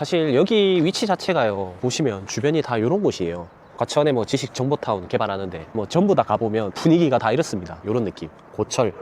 사실 여기 위치 자체가요. 보시면 주변이 다 이런 곳이에요. 과천에 뭐 지식 정보타운 개발하는데 뭐 전부 다 가보면 분위기가 다 이렇습니다. 이런 느낌. 고철.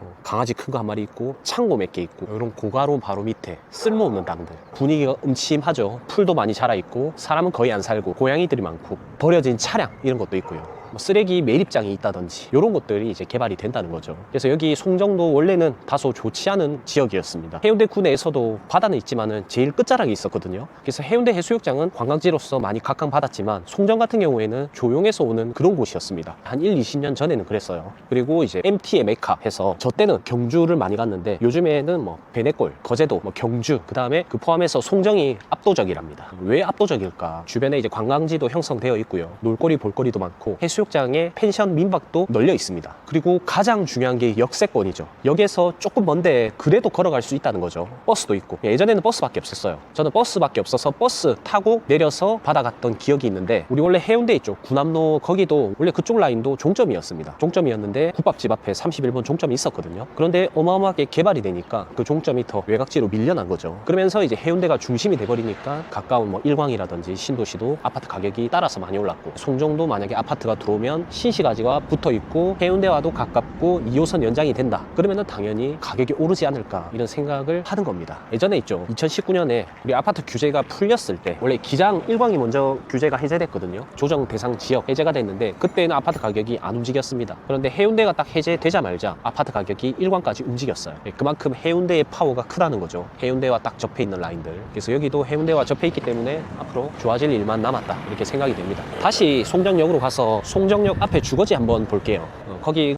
어, 강아지 큰 거 한 마리 있고 창고 몇 개 있고 이런 고가로 바로 밑에 쓸모없는 땅들 분위기가 음침하죠 풀도 많이 자라 있고 사람은 거의 안 살고 고양이들이 많고 버려진 차량 이런 것도 있고요 뭐 쓰레기 매립장이 있다든지 이런 것들이 이제 개발이 된다는 거죠. 그래서 여기 송정도 원래는 다소 좋지 않은 지역이었습니다. 해운대 구 내에서도 바다는 있지만은 제일 끝자락에 있었거든요. 그래서 해운대 해수욕장은 관광지로서 많이 각광받았지만 송정 같은 경우에는 조용해서 오는 그런 곳이었습니다. 한 1, 20년 전에는 그랬어요. 그리고 이제 MT의 메카 해서 저 때는 경주를 많이 갔는데 요즘에는 뭐 베네골, 거제도, 뭐 경주 그 다음에 그 포함해서 송정이 압도적이랍니다. 왜 압도적일까? 주변에 이제 관광지도 형성되어 있고요. 놀거리 볼거리도 많고 해수 욕장에 펜션 민박도 널려 있습니다. 그리고 가장 중요한 게 역세권이죠. 역에서 조금 먼데 그래도 걸어갈 수 있다는 거죠. 버스도 있고. 예전에는 버스밖에 없었어요. 저는 버스밖에 없어서 버스 타고 내려서 받아갔던 기억이 있는데 우리 원래 해운대 있죠. 구남로 거기도 원래 그쪽 라인도 종점이었습니다. 종점이었는데 국밥집 앞에 31번 종점이 있었거든요. 그런데 어마어마하게 개발이 되니까 그 종점이 더 외곽지로 밀려난 거죠. 그러면서 이제 해운대가 중심이 돼버리니까 가까운 뭐 일광이라든지 신도시도 아파트 가격이 따라서 많이 올랐고 송정도 만약에 아파트가 들어오면 신시가지가 붙어 있고 해운대와도 가깝고 2호선 연장이 된다. 그러면은 당연히 가격이 오르지 않을까 이런 생각을 하는 겁니다. 예전에 있죠. 2019년에 우리 아파트 규제가 풀렸을 때 원래 기장 일광이 먼저 규제가 해제됐거든요. 조정 대상 지역 해제가 됐는데 그때는 아파트 가격이 안 움직였습니다. 그런데 해운대가 딱 해제되자마자 아파트 가격이 일광까지 움직였어요. 예, 그만큼 해운대의 파워가 크다는 거죠. 해운대와 딱 접해 있는 라인들. 그래서 여기도 해운대와 접해 있기 때문에 앞으로 좋아질 일만 남았다. 이렇게 생각이 됩니다. 다시 송정역으로 가서 송정역 앞에 주거지 한번 볼게요. 어, 거기